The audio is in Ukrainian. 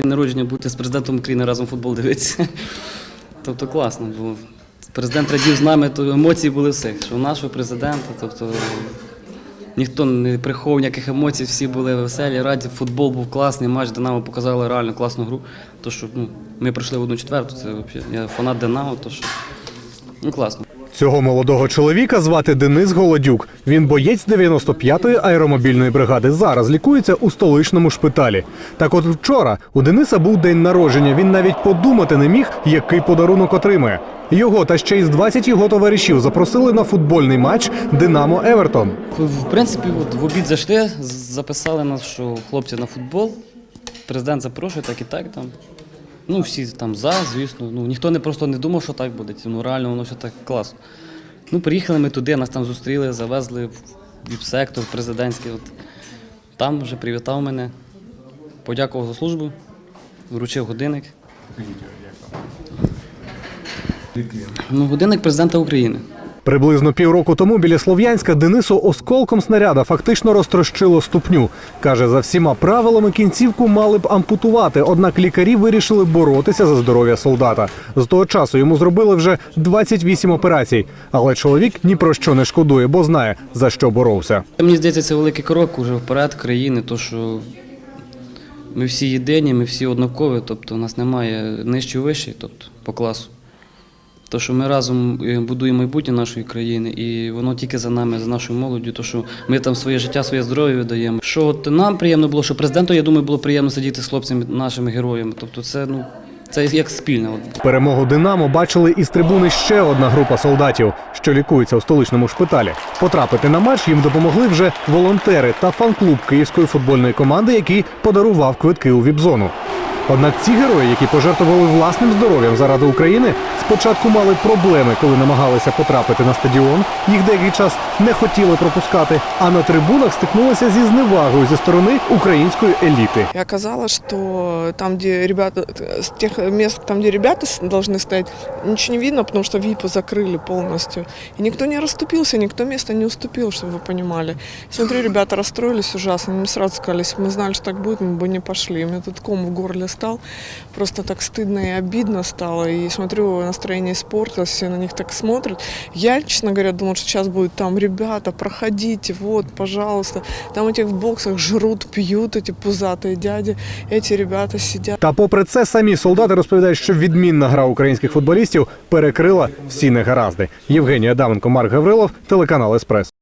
День народження бути з президентом України разом футбол дивитися. Тобто класно було. Президент радів з нами, то емоції були всіх, що у нашого президента. Тобто ніхто не приховував ніяких емоцій, всі були веселі, раді. Футбол був класний, матч Динамо показали реально класну гру. То, що ну, ми пройшли в одну четверту, це взагалі. Я фанат Динамо, то що ну, класно. Цього молодого чоловіка звати Денис Голодюк. Він боєць 95-ї аеромобільної бригади. Зараз лікується у столичному шпиталі. Так от вчора у Дениса був день народження. Він навіть подумати не міг, який подарунок отримає. Його та ще із 20 його товаришів запросили на футбольний матч Динамо Евертон. В принципі, от в обід зайшли, записали нас, що хлопці на футбол. Президент запрошує, так і так там. Ну, всі там за, звісно. Ну, ніхто не просто не думав, що так буде. Ну, реально, воно все так класно. Ну, приїхали ми туди, нас там зустріли, завезли в віп-сектор президентський. От. Там вже привітав мене, подякував за службу, вручив годинник. Ну, годинник президента України. Приблизно півроку тому біля Слов'янська Денису осколком снаряда фактично розтрощило ступню. Каже, за всіма правилами кінцівку мали б ампутувати, однак лікарі вирішили боротися за здоров'я солдата. З того часу йому зробили вже 28 операцій. Але чоловік ні про що не шкодує, бо знає за що боровся. Мені здається, це великий крок уже вперед країни, то що ми всі єдині, ми всі однакові, тобто у нас немає нижчий вищий, тобто по класу. То, що ми разом е, будуємо майбутнє нашої країни, і воно тільки за нами, за нашою молоддю, то що ми там своє життя, своє здоров'я віддаємо. Що от нам приємно було, що президенту, я думаю, було приємно сидіти з хлопцями, нашими героями. Тобто це, ну, це як спільне. Перемогу Динамо бачили із трибуни ще одна група солдатів, що лікується у столичному шпиталі. Потрапити на матч їм допомогли вже волонтери та фан-клуб київської футбольної команди, який подарував квитки у віп-зону. Однак ці герої, які пожертвували власним здоров'ям заради України, спочатку мали проблеми, коли намагалися потрапити на стадіон. Їх деякий час не хотіли пропускати, а на трибунах стикнулися зі зневагою зі сторони української еліти. И оказалось, что там, где ребята, с тех мест, там, где ребята с- должны стоять, ничего не видно, потому что ВИПы закрыли полностью. И никто не расступился, никто место не уступил, чтобы вы понимали. Смотрю, ребята расстроились ужасно. Мне сразу сказали, если бы мы знали, что так будет, мы бы не пошли. У меня тут ком в горле стал. Просто так стыдно и обидно стало. И смотрю, настроение испортилось, все на них так смотрят. Я, честно говоря, думала, что сейчас будет там, ребята, проходите, вот, пожалуйста. Там этих в боксах жрут, пьют эти пузатые дяди. Эти ребята сидят. Та попри це, самі солдати розповідають, що відмінна гра українських футболістів перекрила всі негаразди. Євгеній Адаменко, Марк Гаврилов, телеканал Еспрес.